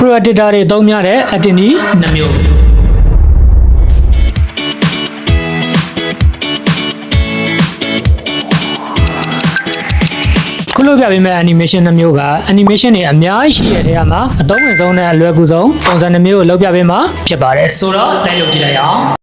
Predator တွေသုံးများတဲ့ Attini နှမျိုးခုလိုပြပေးမယ့် animation နှမျိုးက animation တွေအများကြီးရှိရတဲ့နေရာမှာအသုံးဝင်ဆုံးနဲ့အလွယ်ကူဆုံးပုံစံနှမျိုးကိုလုပ်ပြပေးမှာဖြစ်ပါတယ်ဆိုတော့လိုက်လုပ်ကြည့်လိုက်အောင်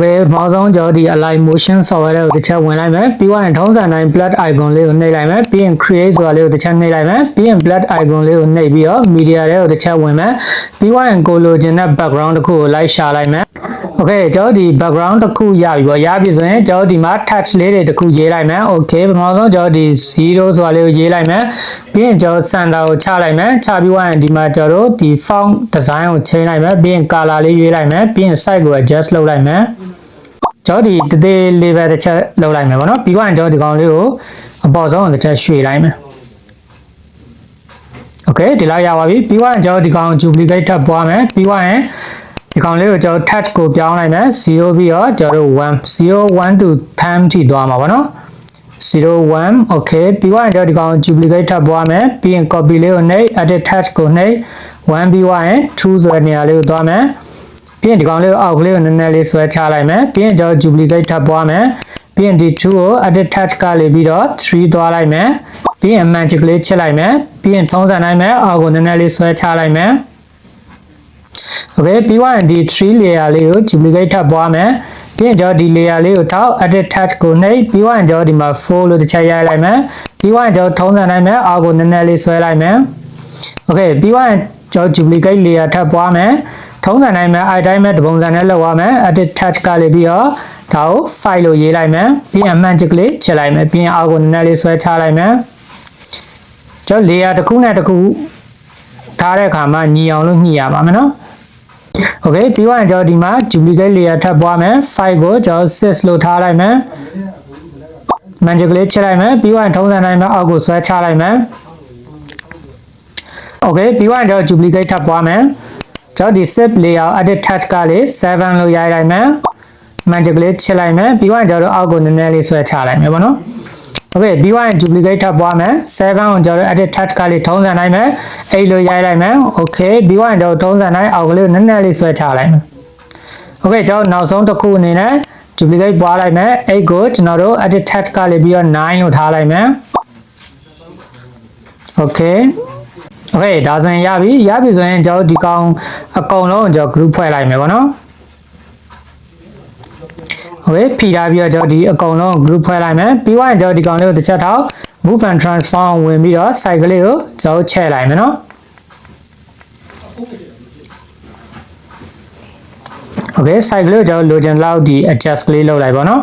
ဝယ်မောင်ဆုံးကြောဒီ align motion software ကိုတစ်ချက်ဝင်လိုက်မယ်ပြီးရင်ထုံးစံတိုင်း blood icon လေးကိုနှိပ်လိုက်မယ်ပြီးရင် create ဆိုတာလေးကိုတစ်ချက်နှိပ်လိုက်မယ်ပြီးရင် blood icon လေးကိုနှိပ်ပြီးတော့ media လေးကိုတစ်ချက်ဝင်မယ်ပြီးရင်ကိုလိုချင်တဲ့ background တစ်ခုကိုလိုက်ရှာလိုက်မယ် Okay ကျွန်တော်ဒီ background တစ်ခုရပြီပေါ့ရပြီဆိုရင်ကျွန်တော်ဒီမှာ touch လေးတွေတစ်ခုရေးလိုက်မယ် Okay ပထမဆုံးကျွန်တော်ဒီ0ဆိုတာလေးကိုရေးလိုက်မယ်ပြီးရင်ကျွန်တော် center ကိုချလိုက်မယ်ချပြီးရင်ဒီမှာကျွန်တော်ဒီ font design ကိုချိန်လိုက်မယ်ပြီးရင် color လေးရွေးလိုက်မယ်ပြီးရင် size ကို adjust လုပ်လိုက်မယ် ကျွန်တော်ဒီတသေးလေးပဲတစ်ချက်လောက်လိုက်မယ်ဗောနော်ပြီးတော့ကျွန်တော်ဒီကောင်လေးကိုအပေါ်ဆုံးတစ်ချက်ရွှေ့လိုက်မယ်โอเคဒီလောက်ရပါပြီပြီးတော့ကျွန်တော်ဒီကောင် duplicate ထပ်ပွားမယ်ပြီးတော့ရင် ဒီကောင်လေးကိုကျွန်တော် touch ကိုပြောင်းလိုက်မယ်0ပြီးတော့ကျွန်တော်1 0 1 to 10ထိသွားမှာဗောနော်01 okay ပြီးတော့ကျွန်တော်ဒီကောင် duplicate ထပ်ပွားမယ်ပြီးရင် copy လေးကိုနှိပ် edit touch ကိုနှိပ်1ပြီးတော့ရင်2ဆိုတဲ့နေရာလေးကိုသွားမယ်ပြီးရင်ဒီကောင်လေးကိုအောက်ကလေးကိုနည်းနည်းလေးဆွဲချလိုက်မယ်ပြီးရင်ကျွန်တော် duplicate ထပ်ပွားမယ်ပြီးရင်ဒီ2ကို edit touch ကလေးပြီးတော့3သွားလိုက်မယ်ပြီးရင် magic လေးချစ်လိုက်မယ်ပြီးရင်ထုံးစံတိုင်းမယ်အောက်ကိုနည်းနည်းလေးဆွဲချလိုက်မယ် okay ပြီးရင်ဒီ3 layer လေးကို duplicate ထပ်ပွားမယ်ပြီးရင်ကျွန်တော်ဒီ layer လေးကိုထောက် edit touch ကိုနှိပ်ပြီးရင်ကျွန်တော်ဒီမှာ4လို့တစ်ချက်ရိုက်လိုက်မယ်ပြီးရင်ကျွန်တော်ထုံးစံတိုင်းမယ်အောက်ကိုနည်းနည်းလေးဆွဲလိုက်မယ် okay ပြီးရင်ကျွန်တော် duplicate layer ထပ်ပွားမယ်ထုံးစံတိုင်းမှာ i တိုင်းမဲ့တပုံစံနဲ့လောက်ရမယ် edit touch ကလေးပြီးတော့ဒါကို file လို့ရေးလိုက်မယ်ပြီးရင် magic လေးချက်လိုက်မယ်ပြီးရင်အောက်ကိုနည်းနည်းလေးဆွဲချလိုက်မယ်ကျွန်တော် layer တစ်ခုနဲ့တစ်ခုထားတဲ့အခါမှာညီအောင်လို့ညှိရပါမယ်နော် Okay ပြီးတော့ကျွန်တော်ဒီမှာ duplicate layer ထပ်ပွားမယ် file ကိုကျွန်တော် sys လို့ထားလိုက်မယ် magic လေးချက်လိုက်မယ်ပြီးတော့ထုံးစံတိုင်းမှာအောက်ကိုဆွဲချလိုက်မယ် Okay ပြီးတော့ကျွန်တော် duplicate ထပ်ပွားမယ်ကျွန်တော်ဒီ zip layer edit touch ကလေး7လို့ရိုက်လိုက်မယ် magic လေးချစ်လိုက်မယ်ပြီးတော့ကျွန်တော်အောက်ကိုနည်းနည်းလေးဆွဲချလိုက်မယ်ပေါ့နော် Okay ပြီးတော့ duplicate ထပ်ပွားမယ်7ကိုကျွန်တော် edit touch ကလေးထုံးစံတိုင်းမယ်8လို့ရိုက်လိုက်မယ် Okay ပြီးတော့ကျွန်တော်ထုံးစံတိုင်းအောက်ကလေးကိုနည်းနည်းလေးဆွဲချလိုက်မယ် Okay ကျွန်တော်နောက်ဆုံးတစ်ခုအနေနဲ့ duplicate ပွားလိုက်မယ်8ကိုကျွန်တော်တို့ edit touch ကလေးပြီးတော့9လို့ထားလိုက်မယ် Okay Okay ဒါဆိုရင်ရပြီရပြီဆိုရင်ကျွန်တော်ဒီကောင်အကုန်လုံးကျွန်တော် group ဖွဲ့လိုက်မယ်ဗောနော် Okay ဖြီထားပြီးတော့ကျွန်တော်ဒီအကုန်လုံး group ဖွဲ့လိုက်မယ်ပြီးတော့ကျွန်တော်ဒီကောင်လေးကိုတစ်ချက်ထောက် move and transform ဝင်ပြီးတော့ site ကလေးကိုကျွန်တော်ချဲ့လိုက်မယ်နော် Okay site ကလေးကိုကျွန်တော်လိုချင်လောက်ဒီ adjust ကလေးလုပ်လိုက်ပါတော့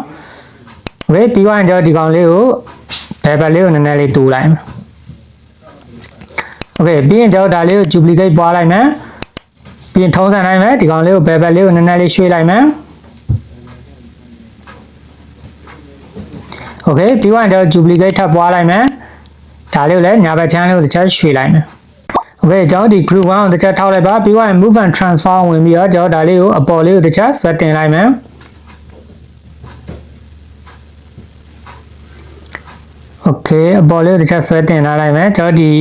Okay ပြီးတော့ကျွန်တော်ဒီကောင်လေးကို bevel လေးကိုနည်းနည်းလေးတူလိုက်မယ် Okay ပြီးရင်ကျွန်တော်ဒါလေးကို duplicate ပွားလိုက်မယ်ပြီးရင်ထုံးစံတိုင်းမယ်ဒီကောင်လေးကို bevel လေးကိုနည်းနည်းလေးရွှေ့လိုက်မယ် Okay ပြီးရင်ကျွန်တော် duplicate ထပ်ပွားလိုက်မယ်ဒါလေးကိုလည်းညာဘက်ချမ်းလေးကိုတစ်ချက်ရွှေ့လိုက်မယ် Okay ကျွန်တော်ဒီ group 1ကိုတစ်ချက်ထောက်လိုက်ပါပြီးရင် move and transform ဝင်ပြီးတော့ကျွန်တော်ဒါလေးကိုအပေါ်လေးကိုတစ်ချက်ဆွဲတင်လိုက်မယ် Okay အပေါ်လေးကိုတစ်ချက်ဆွဲတင်ထားလိုက်မယ်ကျွန်တော်ဒီ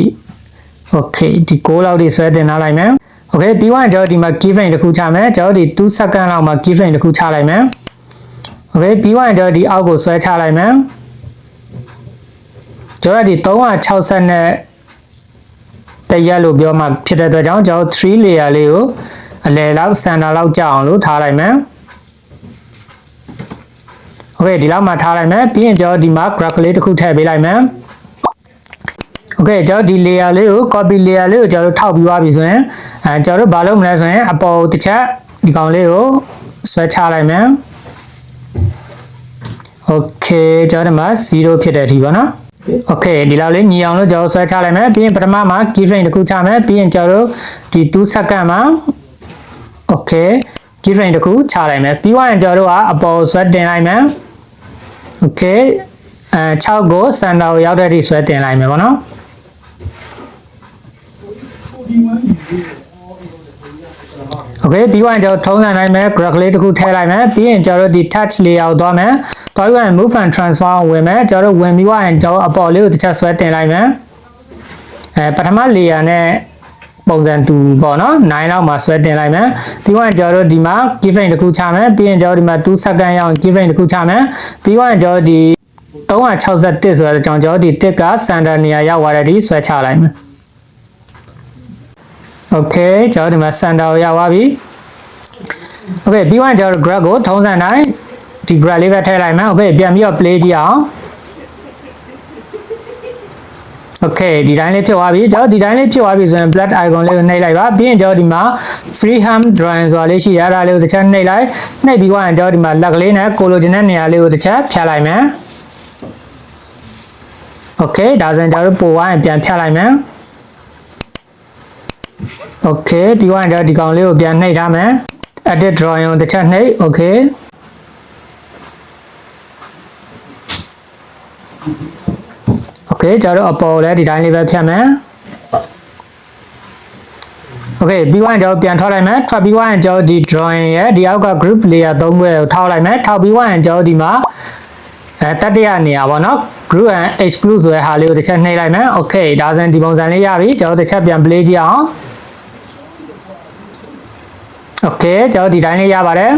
Okay ဒီ6လောက်တွေဆွဲတင်ထားလိုက်မယ် Okay ပြီးတော့ကျွန်တော်ဒီမှာ key frame တစ်ခုချမယ်ကျွန်တော်ဒီ2 second လောက်မှာ key frame တစ်ခုချလိုက်မယ် Okay ပြီးတော့ကျွန်တော်ဒီအောက်ကိုဆွဲချလိုက်မယ်ကျွန်တော်ဒီ360နဲ့တရက်လို့ပြောမှဖြစ်တဲ့အတွက်ကြောင့်ကျွန်တော်3 layer လေးကိုအလယ်လောက်စင်တာလောက်ကြအောင်လို့ထားလိုက်မယ် Okay ဒီလောက်မှထားလိုက်မယ်ပြီးရင်ကျွန်တော်ဒီမှာ graph လေးတစ်ခုထည့်ပေးလိုက်မယ် Okay ကျွန်တော်ဒီ layer လေးကို copy layer လေးကိုကျွန်တော်ထောက်ပြီးသွားပြီဆိုရင်အဲကျွန်တော်တို့ဘာလုပ်မလဲဆိုရင်အပေါ်တစ်ချက်ဒီကောင်လေးကိုဆွဲချလိုက်မယ် Okay ကျွန်တော်ဒီမှာ0ဖြစ်တဲ့အထိပါနော် Okay ဒီလောက်လေးညီအောင်လို့ကျွန်တော်ဆွဲချလိုက်မယ်ပြီးရင်ပထမမှာ key frame တစ်ခုချမယ်ပြီးရင်ကျွန်တော်တို့ဒီ2 second မှာ Okay key frame တစ်ခုချလိုက်မယ်ပြီးရင်ကျွန်တော်တို့ကအပေါ်ဆွဲတင်လိုက်မယ် Okay အဲ6ကိုစန်တာကိုရောက်တဲ့အထိဆွဲတင်လိုက်မယ်ပေါ့နော် Okay ပြီးရင်ကျွန်တော်ထုံးစံတိုင်းမဲ့ graph လေးတစ်ခုထည့်လိုက်မယ်ပြီးရင်ကျွန်တော်တို့ဒီ touch layer ကိုသွားမယ်သွားပြီးရင် move and transform ဝင်မယ်ကျွန်တော်တို့ဝင်ပြီးရင်ကျွန်တော်အပေါ်လေးကိုတစ်ချက်ဆွဲတင်လိုက်မယ်အဲပထမ layer နဲ့ပုံစံတူပေါ့နော်9လောက်မှာဆွဲတင်လိုက်မယ်ပြီးတော့ကျွန်တော်တို့ဒီမှာ give frame တစ်ခုချမယ်ပြီးရင်ကျွန်တော်ဒီမှာ2 second ရအောင် give frame တစ်ခုချမယ်ပြီးတော့ကျွန်တော်ဒီ361ဆိုတဲ့အကြောင်းကျွန်တော်ဒီတစ်က center နေရာရောက်သွားတဲ့ဒီဆွဲချလိုက်မယ် Okay ကျွန်တော်ဒီမှာ center ကိုရောက်သွားပြီ Okay ပြီးတော့ကျွန်တော် graph ကိုထုံးစံတိုင်းဒီ graph လေးပဲထည့်လိုက်မယ် Okay ပြန်ပြီးတော့ play ကြည့်အောင် Okay ဒီတိုင်းလေးဖြစ်သွားပြီကျွန်တော်ဒီတိုင်းလေးဖြစ်သွားပြီဆိုရင် black icon လေးကိုနှိပ်လိုက်ပါပြီးရင်ကျွန်တော်ဒီမှာ freehand drawing ဆိုတာလေးရှိရတာလေးကိုတစ်ချက်နှိပ်လိုက်နှိပ်ပြီးတော့ကျွန်တော်ဒီမှာလက်ကလေးနဲ့ကိုလိုချင်တဲ့နေရာလေးကိုတစ်ချက်ဖြတ်လိုက်မယ် Okay ဒါဆိုရင်ကျွန်တော်တို့ပို့ဝိုင်းပြန်ဖြတ်လိုက်မယ် Okay ပြီးတော့ကျွန်တော်ဒီကောင်လေးကိုပြန်နှိပ်ထားမယ် edit drawing ကိုတစ်ချက်နှိပ် Okay Okay ကျွန်တော်တို့အပေါ်လည်းဒီတိုင်းလေးပဲဖြတ်မယ် Okay ပြီးတော့ကျွန်တော်ပြန်ထွက်လိုက်မယ်ထွက်ပြီးတော့ကျွန်တော်ဒီ drawing ရဲ့ဒီအောက်က group layer 3ခုကိုထောက်လိုက်မယ်ထောက်ပြီးတော့ကျွန်တော်ဒီမှာအဲတတိယနေရာပေါ့နော် group and exclude ဆိုတဲ့ဟာလေးကိုတစ်ချက်နှိပ်လိုက်မယ် Okay ဒါဆိုရင်ဒီပုံစံလေးရပြီကျွန်တော်တစ်ချက်ပြန် play ကြည့်အောင် Okay ကျွန်တော်ဒီတိုင်းလေးရပါတယ်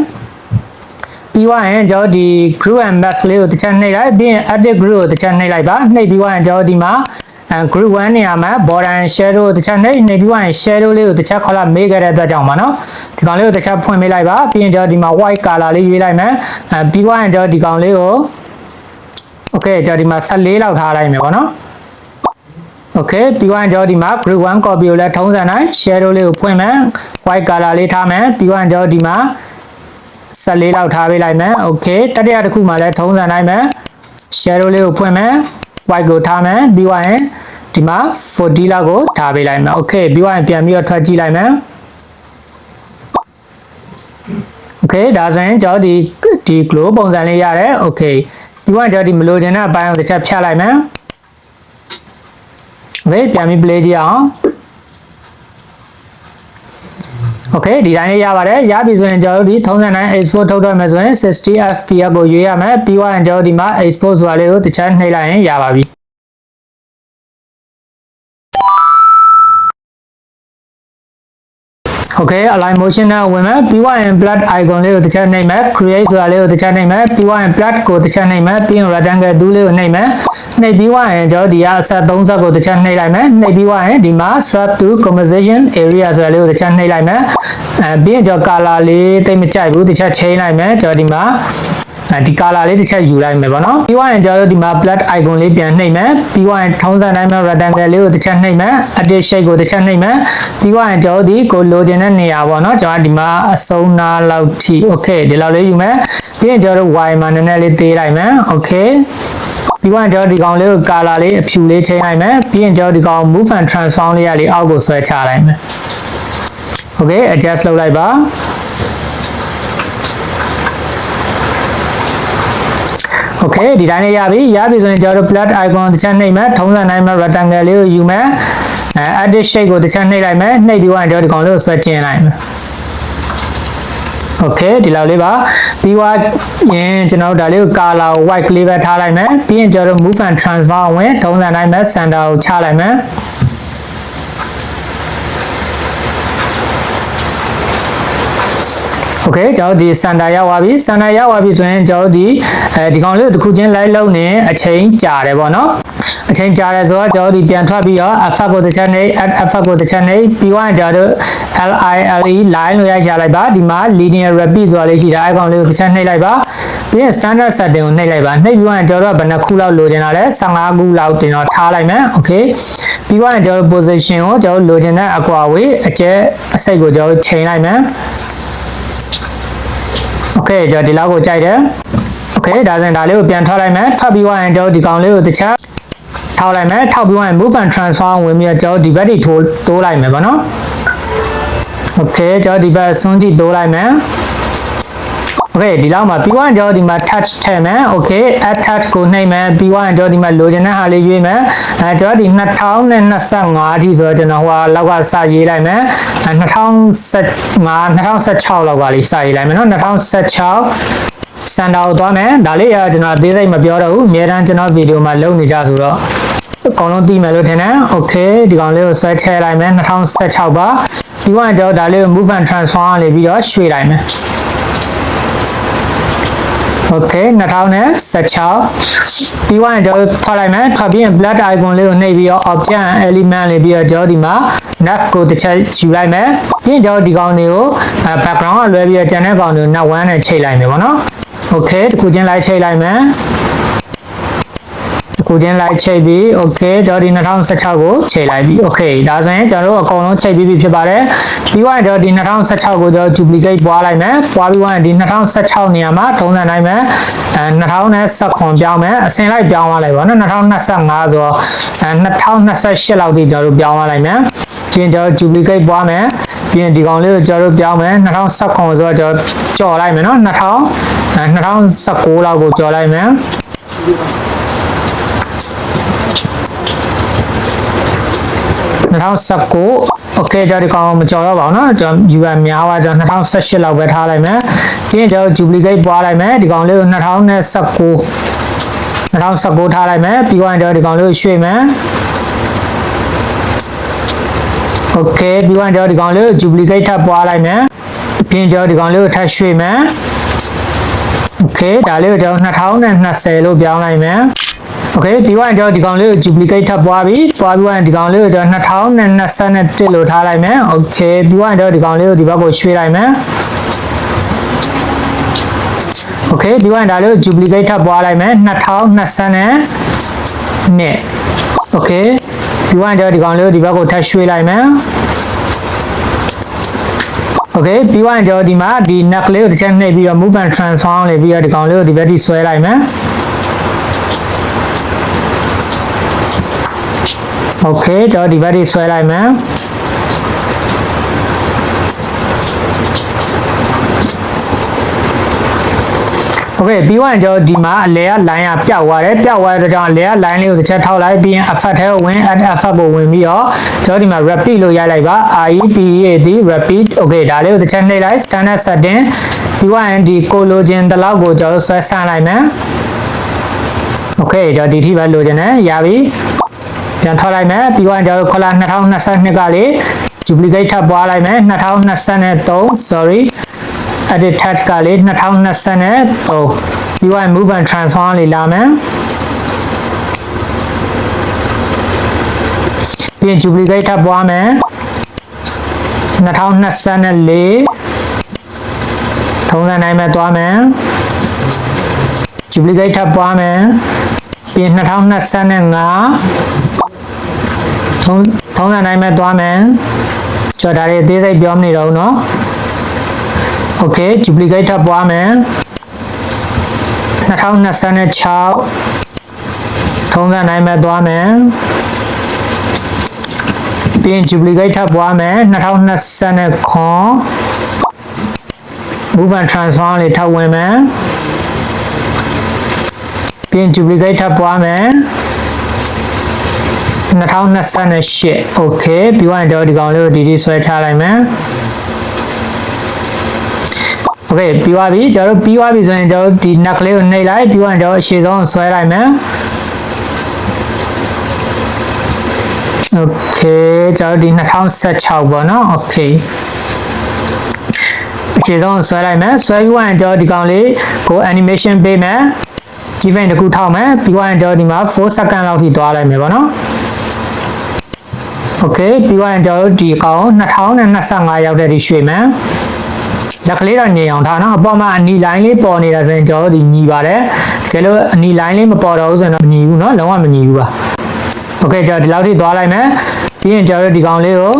ပြီးသွားရင်ကျွန်တော်ဒီ group and max လေးကိုတစ်ချက်နှိပ်လိုက်ပြီးရင် edit group ကိုတစ်ချက်နှိပ်လိုက်ပါနှိပ်ပြီးသွားရင်ကျွန်တော်ဒီမှာအဲ group 1နေရာမှာ border and shadow ကိုတစ်ချက်နှိပ်နှိပ်ပြီးသွားရင် shadow လေးကိုတစ်ချက်ခေါ်လာမေးခဲ့တဲ့အတွက်ကြောင့်ပါနော်ဒီကောင်လေးကိုတစ်ချက်ဖွင့်ပေးလိုက်ပါပြီးရင်ကျွန်တော်ဒီမှာ white color လေးရွေးလိုက်မယ်အဲပြီးသွားရင်ကျွန်တော်ဒီကောင်လေးကို Okay ကျွန်တော်ဒီမှာ14လောက်ထားလိုက်မယ်ပေါ့နော် Okay ပြီးသွားရင်ကျွန်တော်ဒီမှာ group 1 copy ကိုလည်းထုံးစံတိုင်း shadow လေးကိုဖွင့်မယ် white color လေးထားမယ်ပြီးသွားရင်ကျွန်တော်ဒီမှာ14လောက်ထားပေးလိုက်မယ် Okay တတိယတစ်ခုမှလည်းထုံးစံတိုင်းပဲ shadow လေးကိုဖွင့်မယ် white ကိုထားမယ်ပြီးသွားရင်ဒီမှာ40လောက်ကိုထားပေးလိုက်မယ် Okay ပြီးသွားရင်ပြန်ပြီးတော့ထွက်ကြည့်လိုက်မယ် Okay ဒါဆိုရင်ကျွန်တော်ဒီဒီ glow ပုံစံလေးရတယ် Okay ပြီးတော့ကျွန်တော်ဒီမလိုချင်တဲ့အပိုင်းကိုတစ်ချက်ဖြတ်လိုက်မယ် Okay ပြန်ပြီး play ကြည့်အောင် Okay ဒီတိုင်းလေးရပါတယ်ရပြီဆိုရင်ကျွန်တော်တို့ဒီထုံးစံတိုင်း export ထုတ်တော့မယ်ဆိုရင် 60 fps ကိုရွေးရမယ်ပြီးတော့ကျွန်တော်ဒီမှာ export ဆိုတာလေးကိုတစ်ချက်နှိပ်လိုက်ရင်ရပါပြီ Okay align motion နဲ့ဝင်မယ်ပြီးတော့ရင် blood icon လေးကိုတစ်ချက်နှိပ်မယ် create ဆိုတာလေးကိုတစ်ချက်နှိပ်မယ်ပြီးတော့ရင် blood ကိုတစ်ချက်နှိပ်မယ်ပြီးရင် rectangle 2လေးကိုနှိပ်မယ်နှိပ်ပြီးတော့ရင်ကျွန်တော်ဒီကအဆက်3ဆက်ကိုတစ်ချက်နှိပ်လိုက်မယ်နှိပ်ပြီးတော့ရင်ဒီမှာ swap to composition area ဆိုတာလေးကိုတစ်ချက်နှိပ်လိုက်မယ်အဲပြီးရင်ကျွန်တော် color လေးတိတ်မကြိုက်ဘူးတစ်ချက် change လိုက်မယ်ကျွန်တော်ဒီမှာအဲဒီ color လေးတစ်ချက်ယူလိုက်မယ်ပေါ့နော်ပြီးတော့ရင်ကျွန်တော်တို့ဒီမှာ blood icon လေးပြန်နှိပ်မယ်ပြီးတော့ရင်ထုံးစံတိုင်းမှာ rectangle လေးကိုတစ်ချက်နှိပ်မယ် edit shape ကိုတစ်ချက်နှိပ်မယ်ပြီးတော့ရင်ကျွန်တော်ဒီကိုလိုချင်တဲ့နေရာပေါ့နော်ကျွန်တော်ဒီမှာအစုံနာလောက်ထိ okay ဒီလောက်လေးယူမယ်ပြီးရင်ကျွန်တော်တို့ y မှာနည်းနည်းလေးသေးလိုက်မယ် okay ပြီးတော့ကျွန်တော်ဒီကောင်လေးကို color လေးအဖြူလေးချိန်လိုက်မယ်ပြီးရင်ကျွန်တော်ဒီကောင် move and transform လေးရလေးအောက်ကိုဆွဲချလိုက်မယ် okay adjust လုပ်လိုက်ပါ Okay ဒီတိုင်းလေးရပြီရပြီဆိုရင်ကျွန်တော်တို့ plat icon တစ်ချက်နှိပ်မယ်ထုံးစံတိုင်းမှာ rectangle လေးကိုယူမယ် အဲ edit shape ကိုတစ်ချက်နှိပ်လိုက်မယ်နှိပ်ပြီးတော့ကျွန်တော်ဒီကောင်လေးကိုဆွဲကျင်းလိုက်မယ် Okay ဒီလောက်လေးပါပြီးတော့ရင်ကျွန်တော်တို့ဒါလေးကို color white ကလေးပဲထားလိုက်မယ်ပြီးရင်ကျွန်တော်တို့ move and transform ဝင်ထုံးစံတိုင်းမှာ center ကိုချလိုက်မယ် โอเคကျွန်တော်ဒီစန်တာရောက်သွားပြီစန်တာရောက်သွားပြီဆိုရင်ကျွန်တော်ဒီအဲဒီကောင်လေးကိုတစ်ခုချင်းလိုက်လုံးနေအချိန်ကြာတယ်ပေါ့နော် အချိန်ကြာတယ်ဆိုတော့ကျွန်တော်ဒီပြန်ထွက်ပြီးတော့ effect ကိုတစ်ချက်နေ add effect ကိုတစ်ချက်နေပြီးတော့ကျွန်တော်တို့ LILE line လို့ရိုက်ချလိုက်ပါဒီမှာ linear repeat ဆိုတာလေးရှိတာအဲကောင်လေးကိုတစ်ချက်နှိပ်လိုက်ပါပြီးရင် standard setting ကိုနှိပ်လိုက်ပါနှိပ်ပြီးတော့ကျွန်တော်တို့ကဘယ်နှခုလောက်လိုချင်တာလဲ15ခုလောက်တင်တော့ထားလိုက်မယ် okay ပြီးတော့ကျွန်တော်တို့ position ကိုကျွန်တော်တို့လိုချင်တဲ့အကွာဝေးအကျဲအစိတ်ကိုကျွန်တော်တို့ချိန်လိုက်မယ် Okay ကျွန်တော်ဒီလောက်ကိုကြိုက်တယ် Okay ဒါဆိုရင်ဒါလေးကိုပြန်ထွက်လိုက်မယ်ထွက်ပြီးသွားရင်ကျွန်တော်ဒီကောင်လေးကိုတစ်ချက် ထောက်လိုက်မယ်ထောက်ပြီးသွားရင် move and transform ဝင်ပြီးတော့ကျွန်တော်ဒီဘက်ထိထိုးတိုးလိုက်မယ်ပေါ့နော် Okay ကျွန်တော်ဒီဘက်စွန်းကြည့်တိုးလိုက်မယ် Okay ဒီလောက်မှာပြီးသွားရင်ကျွန်တော်ဒီမှာ touch ထည့်မယ် Okay add touch ကိုနှိပ်မယ်ပြီးသွားရင်ကျွန်တော်ဒီမှာလိုချင်တဲ့ဟာလေးရွေးမယ်အဲကျွန်တော်ဒီ2025အထိဆိုတော့ကျွန်တော်ဟိုလောက်ကစရေးလိုက်မယ်အဲ2015 2016လောက်ကလေးစရေးလိုက်မယ်နော်2016 စန်တာကိုသွားမယ်ဒါလေးရကျွန်တော်အသေးစိတ်မပြောတော့ဘူးအများတန်းကျွန်တော်ဗီဒီယိုမှာလုပ်နေကြဆိုတော့အကောင်လုံးသိမယ်လို့ထင်တယ် okay ဒီကောင်လေးကိုဆွဲထည့်လိုက်မယ်2016ပါပြီးတော့ကျွန်တော်ဒါလေးကို move and transform လေးပြီးတော့ရွှေ့လိုက်မယ် okay 2016ပြီးတော့ကျွန်တော်ထွက်လိုက်မယ်ထွက်ပြီးရင် blood icon လေးကိုနှိပ်ပြီးတော့ object and element လေးပြီးတော့ကျွန်တော်ဒီမှာ nav ကိုတစ်ချက်ယူလိုက်မယ်ပြီးရင်ကျွန်တော်ဒီကောင်လေးကိုအဲ background ကလွဲပြီးတော့ကျန်တဲ့ကောင်တွေကို nav 1နဲ့ချိန်လိုက်မယ်ပေါ့နော် okay တစ်ခုချင်းလိုက်ချိန်လိုက်မယ်တစ်ခုချင်းလိုက်ချိန်ပြီး okay ကျွန်တော်ဒီ2016ကိုချိန်လိုက်ပြီး okay ဒါဆိုရင်ကျွန်တော်တို့အကုန်လုံးချိန်ပြီးပြီဖြစ်ပါတယ်ပြီးတော့ကျွန်တော်ဒီ2016ကိုကျွန်တော် duplicate ပွားလိုက်မယ်ပွားပြီးတော့ဒီ2016နေရာမှာထုံးစံတိုင်းပဲအဲ2019ပြောင်းမယ်အစင်လိုက်ပြောင်းသွားလိုက်ပါနော်2025ဆိုတော့အဲ2028လောက်ထိကျွန်တော်တို့ပြောင်းသွားလိုက်မယ်ပြီးရင်ကျွန်တော် duplicate ပွားမယ်ပြီးရင်ဒီကောင်လေးကိုကျွန်တော်တို့ပြောင်းမယ်2019ဆိုတော့ကျွန်တော်ကြော်လိုက်မယ်နော်2000 အဲ2019လောက်ကိုကြော်လိုက်မယ်2019 okay ကျွန်တော်ဒီကောင်မကြော်တော့ပါဘူးเนาะကျွန်တော် UN များပါကျွန်တော်2018လောက်ပဲထားလိုက်မယ်ပြီးရင်ကျွန်တော် duplicate ပွားလိုက်မယ်ဒီကောင်လေးကို2019 2019ထားလိုက်မယ်ပြီးတော့ကျွန်တော်ဒီကောင်လေးကိုရွှေ့မယ် okay ပြီးတော့ကျွန်တော်ဒီကောင်လေးကို duplicate ထပ်ပွားလိုက်မယ်ပြီးရင်ကျွန်တော်ဒီကောင်လေးကိုထပ်ရွှေ့မယ် okay ဒါလေးကိုကျွန်တော်2020လို့ပြောင်းလိုက်မယ် okay ပြီးတော့ကျွန်တော်ဒီကောင်လေးကို duplicate ထပ်ပွားပြီးပွားပြီးတော့ဒီကောင်လေးကိုကျွန်တော်2021လို့ထားလိုက်မယ် okay ပြီးတော့ကျွန်တော်ဒီကောင်လေးကိုဒီဘက်ကိုရွှေ့လိုက်မယ် okay ပြီးတော့ဒါလေးကို duplicate ထပ်ပွားလိုက်မယ်2020နဲ့နှစ် okay ပြီးတော့ကျွန်တော်ဒီကောင်လေးကိုဒီဘက်ကိုထပ်ရွှေ့လိုက်မယ် okay ပြီးတော့ကျွန်တော်ဒီမှာဒီ neck လေးကိုတစ်ချက်နှိပ်ပြီးတော့ move and transform လေးပြီးတော့ဒီကောင်လေးကိုဒီဘက်ထိဆွဲလိုက်မယ် okay ကျွန်တော်ဒီဘက်ထိဆွဲလိုက်မယ် Okay ပြီးတော့ကျွန်တော်ဒီမှာအလဲက line ကပျောက်သွားတယ်ပျောက်သွားတဲ့အတွက်ကြောင့်အလဲက line လေးကိုတစ်ချက်ထောက်လိုက်ပြီးရင် effect ထဲကိုဝင် add effect ကိုဝင်ပြီးတော့ကျွန်တော်ဒီမှာ repeat လို့ရိုက်လိုက်ပါ REPEAT repeat okay ဒါလေးကိုတစ်ချက်နှိပ်လိုက် standard setting ပြီးတော့ဒီကိုလိုချင်တလောက်ကိုကျွန်တော်ဆွဲဆန်းလိုက်မယ် okay ကျွန်တော်ဒီထိပဲလိုချင်တယ်ရပြီပြန်ထွက်လိုက်မယ်ပြီးတော့ကျွန်တော်ခလာ2022ကလေ duplicate ထပ်ပွားလိုက်မယ်2023 sorry edit tag ကလေ2023ပြီးတော့ move and transform လေးလာမယ်ပြီးရင် duplicate ထပ်ပွားမယ်2024ထုံးစံတိုင်းပဲသွားမယ် duplicate ထပ်ပွားမယ်ပြီးရင်2025ထုံးထုံးစံတိုင်းပဲသွားမယ်ကျွန်တော်ဒါတွေအသေးစိတ်ပြောမနေတော့ဘူးเนาะ okay duplicate ထပ်ပွားမယ်2026ထုံးစံတိုင်းပဲသွားမယ်ပြီးရင် duplicate ထပ်ပွားမယ်2029ခွန် move and transform လေးထပ်ဝင်မယ်ပြီးရင် duplicate ထပ်ပွားမယ်2028 okay ပြီးတော့ကျွန်တော်ဒီကောင်လေးကိုဒီဒီဆွဲချလိုက်မယ် okay ပြီးသွားပြီကျွန်တော်တို့ပြီးသွားပြီဆိုရင်ကျွန်တော်တို့ဒီ neck လေးကိုနှိပ်လိုက်ပြီးတော့ကျွန်တော်အရှေ့ဆုံးကိုဆွဲလိုက်မယ် okay ကျွန်တော်တို့ဒီ2016ပေါ့နော် okay အခြေဆုံးဆွဲလိုက်မယ်ဆွဲပြီးရင်ကျွန်တော်ဒီကောင်လေးကို animation ပေးမယ် event တစ်ခုထောက်မယ်ပြီးရင်ကျွန်တော်ဒီမှာ4 second လောက်ထိသွားလိုက်မယ်ပေါ့နော် okay ပြီးရင်ကျွန်တော်တို့ဒီကောင်2025ရောက်တဲ့ဒီရွှေ့မယ် လက်ကလေးတော့ညင်အောင်ထားနော်အပေါ်မှာအနီလိုင်းလေးပေါ်နေတာဆိုရင်ကျွန်တော်တို့ဒီညီပါတယ်ကျလို့အနီလိုင်းလေးမပေါ်တော့ဘူးဆိုရင်တော့မညီဘူးနော်လုံးဝမညီဘူးပါโอเคကျွန်တော်ဒီလောက်ထိသွားလိုက်မယ်ပြီးရင်ကျွန်တော်တို့ဒီကောင်လေးကို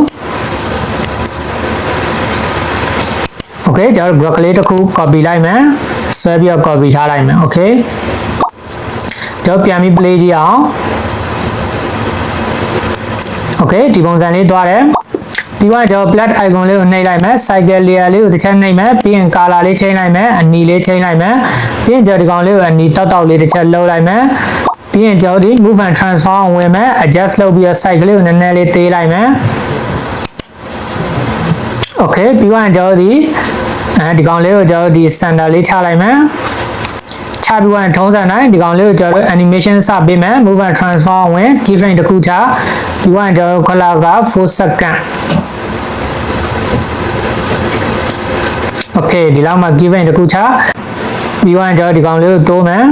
โอเคကျွန်တော်တို့ block လေးတစ်ခု copy လိုက်မယ်ဆွဲပြီးတော့ copy ထားလိုက်မယ်โอเคကျွန်တော်ပြန်ပြီး play ကြည့်အောင်โอเคဒီပုံစံလေးသွားတယ် ပြီးတော့ကျွန်တော် plat icon လေးကိုနှိပ်လိုက်မယ် cycle layer လေးကိုတစ်ချက်နှိပ်မယ်ပြီးရင် color လေးချိန်လိုက်မယ်အနီလေးချိန်လိုက်မယ်ပြီးရင်ကျွန်တော်ဒီကောင်လေးကိုအနီတောက်တောက်လေးတစ်ချက်လှုပ်လိုက်မယ်ပြီးရင်ကျွန်တော်ဒီ move and transform ဝင်မယ် adjust လုပ်ပြီးတော့ site ကလေးကိုနည်းနည်းလေးသေးလိုက်မယ် okay ပြီးတော့ကျွန်တော်ဒီအဲဒီကောင်လေးကိုကျွန်တော်ဒီ center လေးချလိုက်မယ်ချထားပြီးဝင်ထုံးစံတိုင်းဒီကောင်လေးကိုကျွန်တော်တို့ animation စပေးမယ် move and transform ဝင် keyframe တစ်ခုချပြီးဝင်ကျွန်တော်တို့ color က4 second okay ဒီလောက်မှ keyframe တစ်ခုချပြီးဝင်ကျွန်တော်ဒီကောင်လေးကိုတိုးမယ်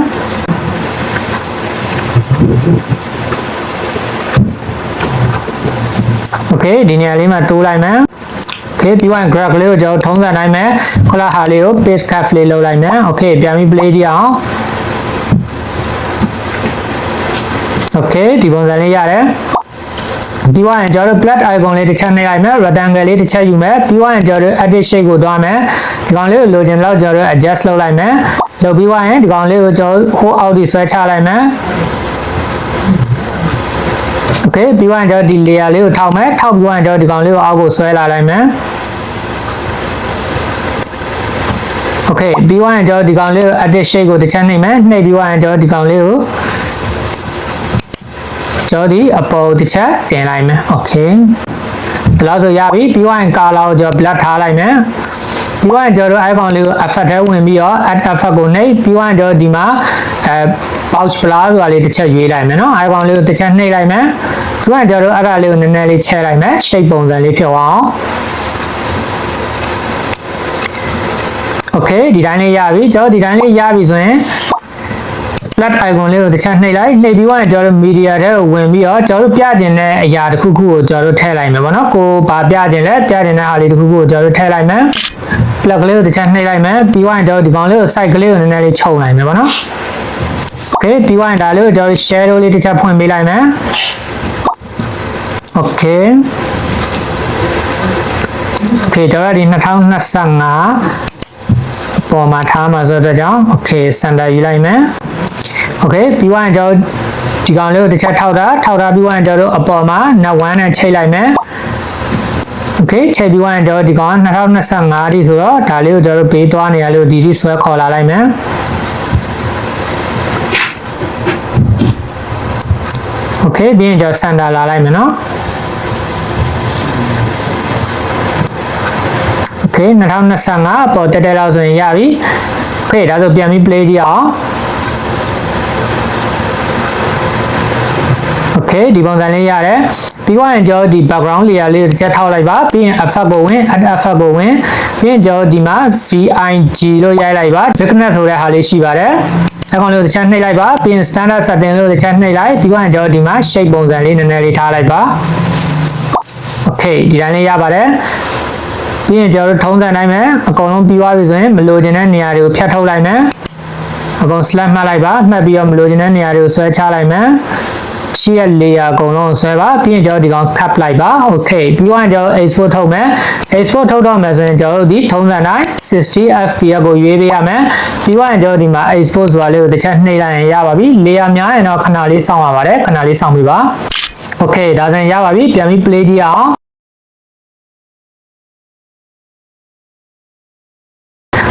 okay ဒီနေရာလေးမှာတိုးလိုက်မယ် okay ပြီးရင် graph လေးကိုကျွန်တော်ထုံးစံတိုင်းမယ် color ဟာလေးကို paste cut လေးလုပ်လိုက်မယ် okay ပြန်ပြီး play ကြည့်အောင် okay ဒီပုံစံလေးရတယ် ပြီးသွားရင်ကျွန်တော်တို့ plot icon လေးတစ်ချက်နေလိုက်မယ် rectangle လေးတစ်ချက်ယူမယ်ပြီးသွားရင်ကျွန်တော်တို့ edit shape ကိုသွားမယ်ဒီကောင်လေးကိုလိုချင်တော့ကျွန်တော်တို့ adjust လုပ်လိုက်မယ်လုပ်ပြီးသွားရင်ဒီကောင်လေးကိုကျွန်တော်ဟိုအောက်ဒီဆွဲချလိုက်မယ် okay ပြီးသွားရင်ကျွန်တော်ဒီ layer လေးကိုထောက်မယ်ထောက်ပြီးသွားရင်ကျွန်တော်ဒီကောင်လေးကိုအောက်ကိုဆွဲလာလိုက်မယ် okay ပြီးသွားရင်ကျွန်တော်ဒီကောင်လေးကို edit shape ကိုတစ်ချက်နှိပ်မယ်နှိပ်ပြီးသွားရင်ကျွန်တော်ဒီကောင်လေးကို ကျွန်တော်ဒီအပေါ်တစ်ချက်တင်လိုက်မယ်โอเคဒီလောက်ဆိုရပြီပြီးသွားရင် color ကိုကျွန်တော် black ထားလိုက်မယ်ပြီးသွားရင်ကျွန်တော်တို့ icon လေးကို effect ထဲဝင်ပြီးတော့ add effect ကိုနှိပ်ပြီးသွားရင်ကျွန်တော်ဒီမှာအဲ pouch blur ဆိုတာလေးတစ်ချက်ရွေးလိုက်မယ်နော် icon လေးကိုတစ်ချက်နှိပ်လိုက်မယ်ပြီးသွားရင်ကျွန်တော်တို့အဲ့ဒါလေးကိုနည်းနည်းလေးချဲလိုက်မယ် shape ပုံစံလေးဖြစ်အောင် okay ဒီတိုင်းလေးရပြီကျွန်တော်ဒီတိုင်းလေးရပြီဆိုရင် flat icon လေးကိုတစ်ချက်နှိပ်လိုက်နှိပ်ပြီးသွားရင်ကျွန်တော်တို့ media ထဲကိုဝင်ပြီးတော့ကျွန်တော်တို့ပြကျင်တဲ့အရာတစ်ခုခုကိုကျွန်တော်တို့ထည့်လိုက်မယ်ပေါ့နော်ကိုဘာပြကျင်လဲပြကျင်တဲ့ဟာလေးတစ်ခုခုကိုကျွန်တော်တို့ထည့်လိုက်မယ် plug ကလေးကိုတစ်ချက်နှိပ်လိုက်မယ်ပြီးသွားရင်ကျွန်တော်ဒီကောင်လေးကို site ကလေးကိုနည်းနည်းလေးခြုံလိုက်မယ်ပေါ့နော် okay ပြီးသွားရင်ဒါလေးကိုကျွန်တော်တို့ shadow လေးတစ်ချက်ဖွင့်ပေးလိုက်မယ် okay okay ကျွန်တော်ဒီ2025ပေါ်မှာထားမှာဆိုတော့ကြောင့် okay center ယူလိုက်မယ် okay ပြီးသွားရင်ကျွန်တော်ဒီကောင်လေးကိုတစ်ချက်ထောက်တာထောက်တာပြီးသွားရင်ကျွန်တော်တို့အပေါ်မှာ net 1နဲ့ချိန်လိုက်မယ် okay ချိန်ပြီးသွားရင်ကျွန်တော်ဒီကောင်က2025တိဆိုတော့ဒါလေးကိုကျွန်တော်တို့ဘေးသွားနေရလို့ဒီဒီဆွဲခေါ်လာလိုက်မယ် okay ပြီးရင်ကျွန်တော် center လာလိုက်မယ်နော် okay 2025ပေါ်တက်တက်လောက်ဆိုရင်ရပြီ okay ဒါဆိုပြန်ပြီး play ကြည့်အောင် okay ဒီပုံစံလေးရတယ်ပြီးသွားရင်ကျွန်တော်ဒီ background layer လေးတစ်ချက်ထောက်လိုက်ပါပြီးရင် effect ကိုဝင် add effect ကိုဝင်ပြီးရင်ကျွန်တော်ဒီမှာ VIG လို့ရိုက်လိုက်ပါ thickness ဆိုတဲ့ဟာလေးရှိပါတယ်အကောင်လေးကိုတစ်ချက်နှိပ်လိုက်ပါပြီးရင် standard setting လို့တစ်ချက်နှိပ်လိုက်ပြီးသွားရင်ကျွန်တော်ဒီမှာ shape ပုံစံလေးနည်းနည်းလေးထားလိုက်ပါ okay ဒီတိုင်းလေးရပါတယ်ပြီးရင်ကျွန်တော်တို့ထုံးစံတိုင်းပဲအကုန်လုံးပြီးသွားပြီဆိုရင်မလိုချင်တဲ့နေရာတွေကိုဖြတ်ထုတ်လိုက်မယ်အကုန် slap မှတ်လိုက်ပါမှတ်ပြီးတော့မလိုချင်တဲ့နေရာတွေကိုဆွဲချလိုက်မယ် ရှိရဲ့ layer အကုန်လုံးဆွဲပါပြီးရင်ကျွန်တော်ဒီကောင် cut လိုက်ပါ okay ပြီးတော့ကျွန်တော် export ထုတ်မယ် export ထုတ်တော့မယ်ဆိုရင်ကျွန်တော်တို့ဒီထုံးစံတိုင်း 60 fps ကိုရွေးပေးရမယ်ပြီးတော့ကျွန်တော်ဒီမှာ export ဆိုတာလေးကိုတစ်ချက်နှိပ်လိုက်ရင်ရပါပြီ layer များရင်တော့ခဏလေးစောင့်ရပါတယ်ခဏလေးစောင့်ပြီးပါ okay ဒါဆိုရင်ရပါပြီပြန်ပြီး play ကြည့်အောင်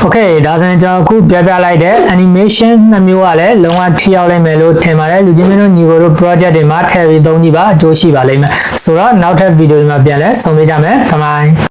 Okay ဒါဆိုရင်ကျွန်တော်အခုပြပြလိုက်တဲ့ animation နှစ်မျိုးကလည်းလုံးဝထိရောက်လိမ့်မယ်လို့ထင်ပါတယ်လူချင်းမင်းတို့ညီကိုတို့ project တွေမှာထည့်ပြီးသုံးကြည့်ပါအကျိုးရှိပါလိမ့်မယ်ဆိုတော့နောက်ထပ် video တွေမှာပြန်လဲဆုံပေးကြမယ်ဘိုင်